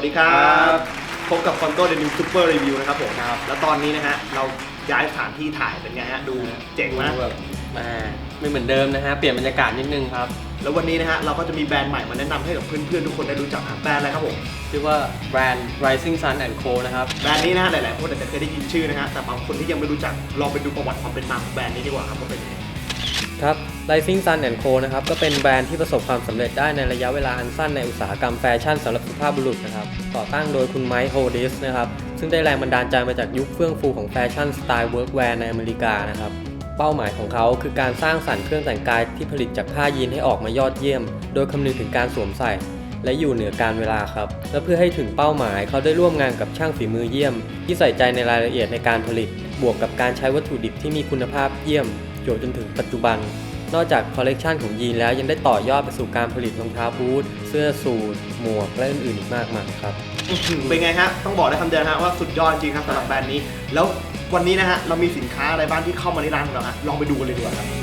วัสดีครับพบกับฟอนโต้เดนิวซูเปอร์รีวิวนะครับผมครับ แล้วตอนนี้นะฮะเราย้ายสถานที่ถ่ายเป็นไงฮะดูเจ๋งมากแบบอ่าไม่เหมือนเดิมนะฮะ เปลี่ยนบรรยากาศนิดนึงครับ แล้ววันนี้นะฮะเราก็จะมีแบรนด์ใหม่มาแนะนำให้กับเพื่อนๆทุกคนได้รู้จักอะแบรนด์อะไรครับผม ชื่อว่าแบรนด์ Rising Sun and Co นะครับ แบรนด์นี้นะฮะหลายๆคนอาจจะเคยได้ยินชื่อนะฮะแต่บางคนที่ยังไม่รู้จักลองไปดูประวัติความเป็นมาของแบรนด์นี้ดีกว่าครับว่าเป็นยังไง ครับ Rising Sun and Co นะครับก็เป็นแบรนด์ที่ประสบความสำเร็จได้ในระยะเวลาอันสั้นในอุตสาหกรรมแฟชั่นสำหรับสุภาพบุรุษนะครับก่อตั้งโดยคุณไมค์โฮดิสนะครับซึ่งได้แรงบันดาลใจมาจากยุคเฟื่องฟูของแฟชั่นสไตล์เวิร์กแวร์ในอเมริกานะครับเป้าหมายของเขาคือการสร้างสรรค์เครื่องแต่งกายที่ผลิตจากผ้ายีนให้ออกมายอดเยี่ยม โดยคำนึงถึงการสวมใส่ และอยู่เหนือการเวลาครับ และเพื่อให้ถึงเป้าหมายเขาได้ร่วมงานกับช่างฝีมือเยี่ยม ที่ใส่ใจในรายละเอียดในการผลิต บวกกับการใช้วัตถุดิบที่มีคุณภาพเยี่ยม ยู่จนถึงปัจจุบัน นอกจากคอลเลกชันของยีนแล้วยังได้ต่อยอดไปสู่การผลิตรองเท้าบูทเสื้อสูทหมวกและอื่นๆอีกมากมายครับ อื้อหือเป็นไงฮะ ต้องบอกได้คำเดียวนะฮะว่าสุดยอดจริงครับสำหรับแบรนด์นี้ แล้ววันนี้นะฮะเรามีสินค้าอะไรบ้างที่เข้ามาในร้านของเราฮะลองไปดูกันเลยดีกว่าครับ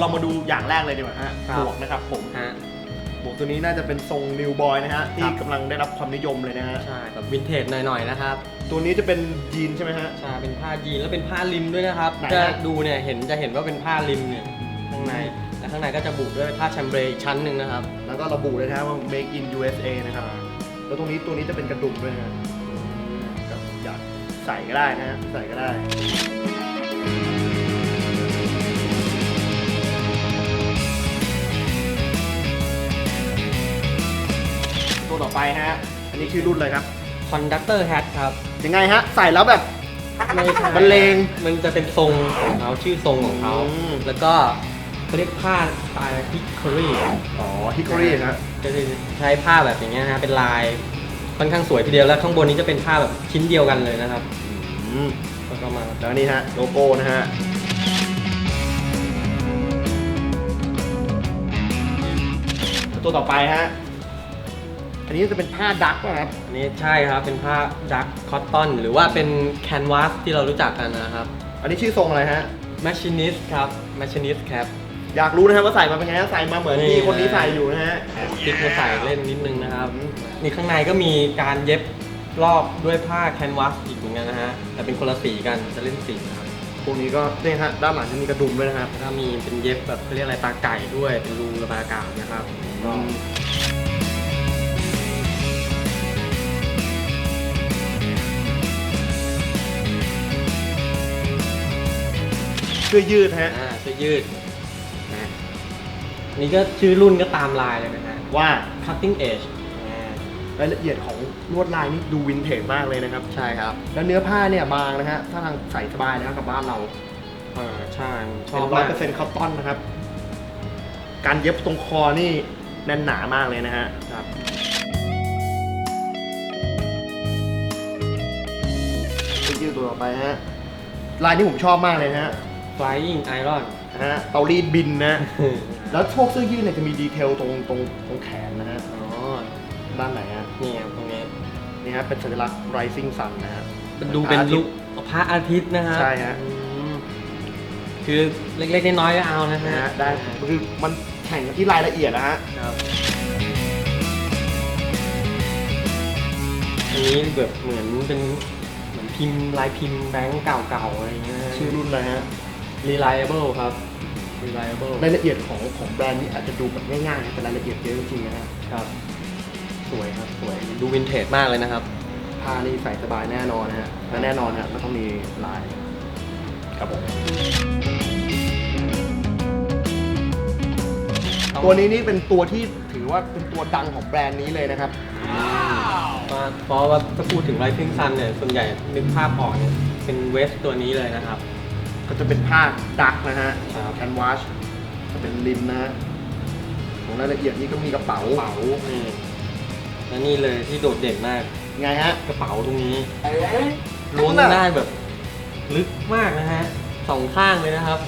ครับเราลองมาดูอย่างแรกเลยดีกว่าฮะครับ หมวกนะครับผมฮะ หมวกตัวนี้น่าจะเป็นทรงนิวบอยนะฮะที่ครับ กำลังได้รับความนิยมเลยนะฮะใช่แบบวินเทจหน่อยๆนะครับตัวนี้จะเป็นยีนใช่ไหมฮะ ใช่เป็นผ้ายีนแล้วเป็นผ้าริมด้วยนะครับไหนฮะ จะดูเนี่ยเห็นจะเห็นว่าเป็นผ้าริมเนี่ยข้างในและข้างในก็จะบุด้วยผ้าแชมเบรอีกชั้นหนึ่งนะครับแล้วก็ระบุเลยนะฮะว่า make in USA นะครับแล้วตรงนี้ตัวนี้จะเป็นกระดุมด้วยนะฮะกับอยากใส่ก็ได้นะฮะใส่ก็ได้ ไปฮะ อันนี้ชื่อรุ่นเลยครับ Conductor Hat ครับยังไงฮะ ใส่แล้วแบบ ไม่ใช่บรรเลงมันจะเป็นทรงของเขาชื่อทรงของเขา อืม แล้วก็เขาเรียกผ้าสไตล์ฮิคคอรี่อ๋อฮิคอรี่นะก็จะใช้ผ้าแบบอย่างเงี้ยนะฮะเป็นลายค่อนข้างสวยทีเดียวแล้วข้างบนนี้จะเป็นผ้าแบบชิ้นเดียวกันเลยนะครับอืมแล้วก็มาแล้วนี่ฮะ โลโก้นะฮะ ตัวต่อไปฮะ อันนี้จะเป็นผ้าดักป่ะครับอันนี้ใช่ครับเป็นผ้าดักคอตตอนหรือว่าเป็นแคนวาสที่เรารู้จักกันนะครับ อันนี้ชื่อทรงอะไรฮะ Machinist ครับ Machinist Cap อยากรู้นะฮะว่าใส่มาเป็นไงฮะใส่มาเหมือนที่คนนี้ใส่อยู่นะฮะติ๊กมาใส่เล่นนิดนึงนะครับอืมนี่ข้างในก็มีการเย็บรอบด้วยผ้าแคนวาสอีกเหมือนกันนะฮะแต่เป็นคนละสีกันจะเล่นสีนะครับพวกนี้ก็เนี่ยฮะด้านหลังจะมีกระดุมด้วยนะครับแล้วก็มีเป็นเย็บแบบเขาเรียกอะไรตาไก่ด้วยเป็นรูระบายอากาศนะครับ ก็เสื้อยืดฮะอ่าเสื้อยืดนะนี่ก็ชื่อรุ่นก็ตามลายเลยนะฮะ ว่า cutting edge อ่ารายละเอียดของลวดลายนี่ดูวินเทจมากเลยนะครับ ใช่ครับ แล้วเนื้อผ้าเนี่ยบางนะฮะ ถ้าทางใส่สบายนะครับกับบ้านเราอ่าใช่ชเป็อนบร้อยมากเปอร์เซ็นต์คอตตอนนะครับ การเย็บตรงคอนี่แน่นหนามากเลยนะฮะครับเสื้อยืดตัวต่อไปฮะ ลายที่ผมชอบมากเลยนะฮะ flying iron นะฮะเตารีดบินนะ แล้วพวกเสื้อยืดเนี่ยจะมีดีเทลตรงตรงตรงแขนนะฮะอ๋อด้านไหนฮะนี่ครับตรงนี้นี่ฮะเป็นสัญลักษณ์ rising sun นะฮะมันดูเป็นลุคพระอาทิตย์นะฮะใช่ฮะอืมคือเล็กๆน้อยๆก็เอานะนะฮะฮะได้คือมันแข่งกันที่รายละเอียดนะฮะครับอันนี้แบบเหมือนเป็นเหมือนพิมพ์ลายพิมพ์แบงก์เก่าๆอะไรอย่างเงี้ยชื่อรุ่นอะไรฮะ reliable ครับ reliable รายละเอียดของของแบรนด์นี้อาจจะดูแบบง่ายๆแต่รายละเอียดเยอะจริงๆนะฮะครับ สวยครับสวยดูวินเทจมากเลยนะครับ ผ้านี่ใส่สบายแน่นอนนะฮะและแน่นอนฮะมันต้องมีลาย ครับผมตัวนี้นี่เป็นตัวที่ถือว่าเป็นตัวดังของแบรนด์นี้เลยนะครับว่าเพราะว่าถ้าพูดถึง Rising Sun เนี่ยส่วนใหญ่นึกภาพออกเนี่ยเป็นเวสตัวนี้เลยนะครับ ก็จะเป็นผ้าดักนะฮะครับแคนวาสจะเป็นริมนะฮะของรายละเอียดนี่ก็มีกระเป๋ากระเป๋านี่และนี่เลยที่โดดเด่นมาก ไงฮะ กระเป๋าตรงนี้ลุ้ล้วงนอะได้แบบ ลึกมากนะฮะสองข้างเลยนะครับ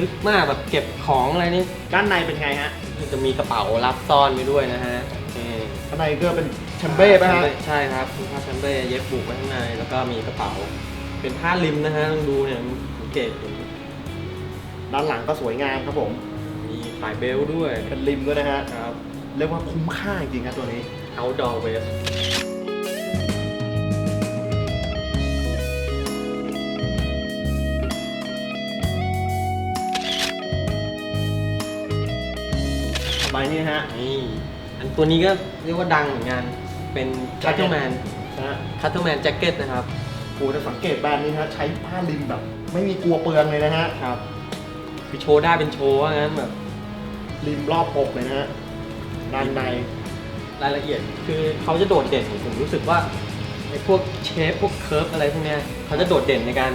ลึกมากแบบเก็บของอะไรนี่ด้านในเป็นไงฮะมันจะมีกระเป๋ารับซ่อนไว้ด้วยนะฮะนี่ข้างในก็เป็นแชมเบ้ป่ะฮะใช่ครับมีผ้าแชมเบ้เย็บบุกไว้ข้างในแล้วก็มีกระเป๋า เป็นผ้าริมนะฮะต้องดูเนี่ยสัง เกตเห็นด้านหลังก็สวยงามครับผม มีสายเบลต์ด้วยเป็นริมด้วยนะฮะ ครับ เรียกว่าคุ้มค่าจริงๆครับตัวนี้ outdoor vest ต่อไปนี่ฮะนี่อันตัวนี้ก็เรียกว่าดังเหมือนกัน เป็น Cattleman นะฮะ Cattleman Jacket นะครับ โอ้จะสังเกตแบรนด์นี้นะฮะใช้ผ้าริมแบบไม่มีกลัวเปลืองเลยนะฮะครับ คือโชว์ได้เป็นโชว์ว่างั้นแบบริมรอบปกเลยนะฮะด้านในรายละเอียด คือเขาจะโดดเด่นผมรู้สึกว่าในพวกเชฟพวกเคิร์ฟอะไรพวกเนี้ยเขาจะโดดเด่นในการ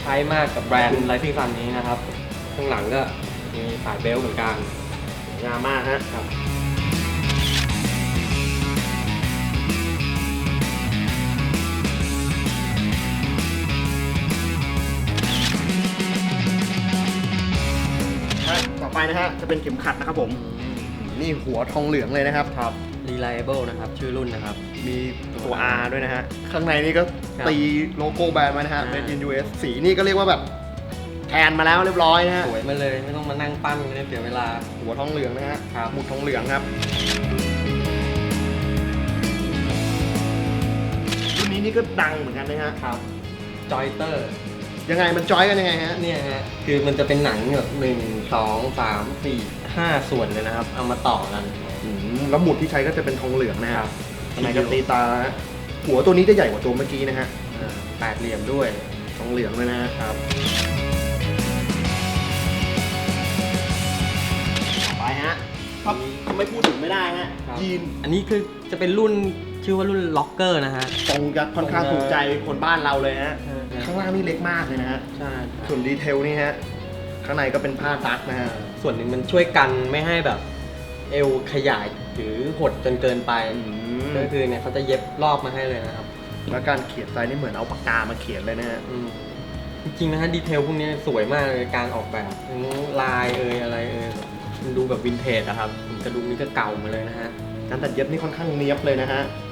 ใช้มากกับแบรนด์ Rising Sun นี้นะครับ ข้างหลังก็มีสายเบลต์เหมือนกัน งามมากฮะครับ นะฮะ จะเป็นเข็มขัดนะครับผม นี่หัวทองเหลืองเลยนะครับ ครับ reliable นะครับ ชื่อรุ่นนะครับ มีตัว R ด้วยนะฮะ ข้างในนี่ก็ครับตีโลโก้แบรนด์มานะฮะ อ่า Made in US สีนี่ก็เรียกว่าแบบแทนมาแล้วเรียบร้อยนะฮะ สวยมาเลยไม่ต้องมานั่งปั้นไม่ได้เสียเวลา หัวทองเหลืองนะฮะครับ หมุดทองเหลืองครับ รุ่นนี้นี่ก็ดังเหมือนกันนะฮะ ครับ จอยเตอร์ ยังไงมันจอยกันยังไงฮะเนี่ยฮะคือมันจะเป็นหนังแบบหนึ่งสองสามสี่ห้าส่วนเลยนะครับ เอามาต่อกันอืมแล้วหมุดที่ใช้ก็จะเป็นทองเหลืองนะคฮะรับข้างในก็ตีตาฮะหัวตัวนี้จะใหญ่กว่าตัวเมื่อกี้นะฮะอ่าแปดเหลี่ยมด้วยทองเหลืองเลยนะฮะครับต่อไปฮะครับไม่พูดถึงไม่ได้ฮะครับ ยีนอันนี้คือจะเป็นรุ่นชื่อว่ารุ่นล็อกเกอร์นะฮะตรงกับค่อนข้างถูกใจคนบ้านเราเลยฮะใช่ ข้างล่างนี่เล็กมากเลยนะฮะ ใช่ส่วนดีเทลนี่ฮะ ข้างในก็เป็นผ้าซักนะฮะ ส่วนหนึ่งมันช่วยกันไม่ให้แบบ เอวขยายหรือหดจนเกินไปก็คือเนี่ยเขาจะเย็บรอบมาให้เลยนะครับแล้วการเขียนไซน์นี่เหมือนเอาปากกามาเขียนเลยนะฮะ อืมจริงๆนะฮะดีเทลพวกนี้สวยมากเลยการออกแบบทั้งลายเอยอะไรเอยมันดูแบบวินเทจอะครับกระดุมนี้ก็เก่ามาเลยนะฮะ การตัดเย็บนี่ค่อนข้างเนียบเลยนะฮะครับนี่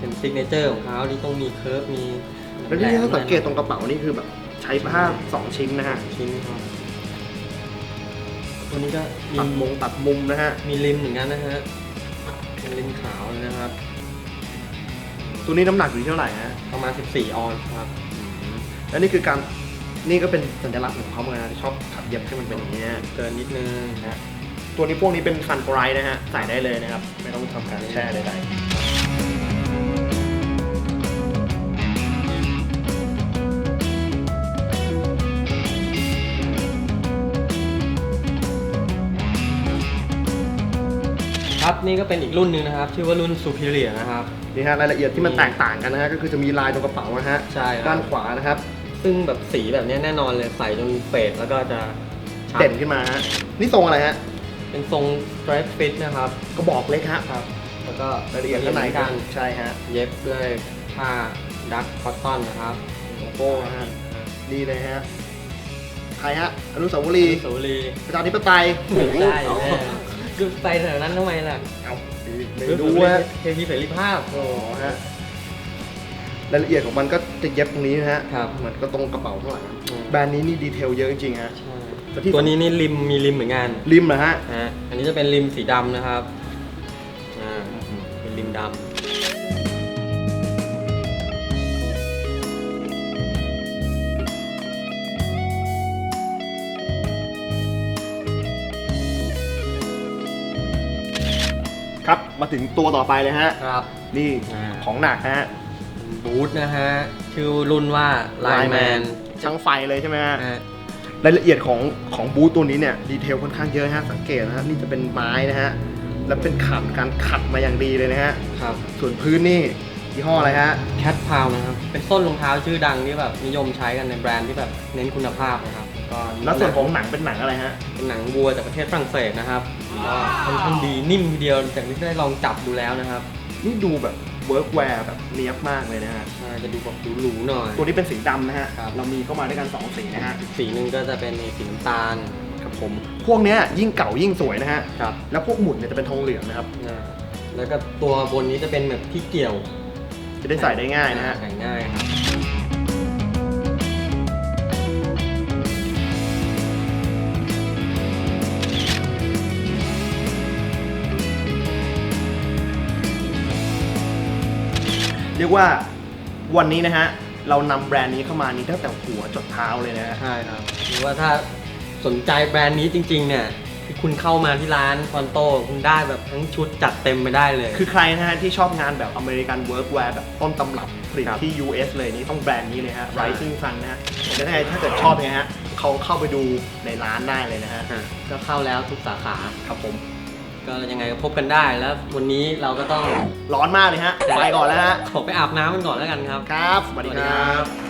เป็นซิกเนเจอร์ของเขาที่ต้องมีเคิร์ฟมีแล้วที่ถ้าสังเกตตรงกระเป๋านี่คือแบบใช้ผ้าสองชิ้นนะฮะชิ้นครับตัวนี้ก็มีตัดมงตัดมุมนะฮะมีริมเหมือนกันนะฮะเป็นริมขาวเลยนะครับ ตัวนี้น้ำหนักอยู่ที่เท่าไหร่ฮะประมาณ 14 ออนซ์ครับและนี่คือการนี่ก็เป็นสัญลักษณ์ของเขาเหมือนกันนะที่ชอบขัดเย็บให้มันเป็นอย่างนี้ยเกินนิดนึงนะฮะตัวนี้พวกนี้เป็นฟันฟรายนะฮะใส่ได้เลยนะครับ ไม่ต้องทำการแช่ใดๆ ครับนี่ก็เป็นอีกรุ่นหนึ่งนะครับ ชื่อว่ารุ่น Superior นะครับ นี่ฮะรายละเอียดที่มันแตกต่างกันนะฮะก็คือจะมีลายตรงกระเป๋านะฮะใช่ครับ ด้านขวานะครับซึ่งแบบสีแบบเนี้ยแน่นอนเลยใส่จนเฟดแล้วก็จะชัเด่นขึ้นมาฮะนี่ทรงอะไรฮะเป็นทรง straight fit นะครับกระบอกเล็กฮะครับ แล้วก็รายละเอียดข้างในเหมืกักันนใช่ฮะเย็บด้วยผ้าดักคอตตอนนะครับโลโก้นะฮะนี่เลยฮะใครฮะอนุสาวรีย์สุรีประชาธิปไตยใช่เอาแน่ คือไปแถวนั้นทำไมล่ะเอาไม่รู้ว่าเทพีเสรีภาพอ๋อฮะรายละเอียดของมันก็จะเย็บตรงนี้นะฮะครับมันก็ตรงกระเป๋าข้างหลังอืมแบรนด์นี้นี่ดีเทลเยอะจริงๆฮะใช่แต่ที่ตัวนี้นี่ริมมีริมเหมือนกันริมเหรอฮะฮะอันนี้จะเป็นริมสีดำนะครับอ่าเป็นริมดำ ครับมาถึงตัวต่อไปเลยฮะ ครับ นี่อ่า ของหนักฮะบูธนะฮะ ชื่อรุ่นว่าไลแมนช่างไฟเลยใช่ไหมฮะ รายละเอียดของของบูธตัวนี้เนี่ยดีเทลค่อนข้างเยอะฮะสังเกตนะฮะนี่จะเป็นไม้นะฮะแล้วเป็นขัดการขัดมาอย่างดีเลยนะฮะครับส่วนพื้นนี่ยี่ห้ออะไรฮะแคทพาวนะครับ เป็นส้นรองเท้าชื่อดังที่แบบนิยมใช้กันในแบรนด์ที่แบบเน้นคุณภาพนะครับก็แล้วส่วนของหนังเป็นหนังอะไรฮะเป็นหนังวัวจากประเทศฝรั่งเศสนะครับ ก็ค่อนข้างดีนิ่มทีเดียวจากที่ได้ลองจับดูแล้วนะครับนี่ดูแบบเวิร์กแวร์แบบเนียบมากเลยนะฮะอ่าจะดูแบบหรูๆหน่อย ตัวนี้เป็นสีดำนะฮะ ครับ เรามีเข้ามาด้วยกัน 2 สีนะฮะ อีกสีหนึ่งก็จะเป็นสีน้ำตาลครับผมพวกเนี้ยยิ่งเก่ายิ่งสวยนะฮะ ครับแล้วพวกหมุนเนี่ยจะเป็นทองเหลืองนะครับ อ่าแล้วก็ตัวบนนี้จะเป็นแบบที่เกี่ยวจะได้ใส่ได้ง่ายนะฮะ ใส่ง่ายครับ เรียกว่าวันนี้นะฮะ เรานำแบรนด์นี้เข้ามานี้ตั้งแต่หัวจดเท้าเลยนะฮะ ใช่ครับหรือว่าถ้าสนใจแบรนด์นี้จริง ๆ เนี่ยที่คุณเข้ามาที่ร้านฟอนโตคุณได้แบบทั้งชุดจัดเต็มไปได้เลย คือใครนะฮะที่ชอบงานแบบอเมริกันเวิร์กแวร์แบบต้นตำรับผลิตครับที่ US เลยนี่ต้องแบรนด์นี้เลยฮะใช่ Rising Sun นะฮะแล้วถ้าถ้าเกิดชอบเนี่ยฮะเขาเข้าไปดูในร้านได้เลยนะฮะอะก็เข้าแล้วทุกสาขา ครับผม ก็ยังไงก็พบกันได้แล้ววันนี้เราก็ต้องร้อนมากเลยฮะ ไปก่อนแล้วฮะ ขอไปอาบน้ำกันก่อนแล้วกันครับ ครับ สวัสดีครับ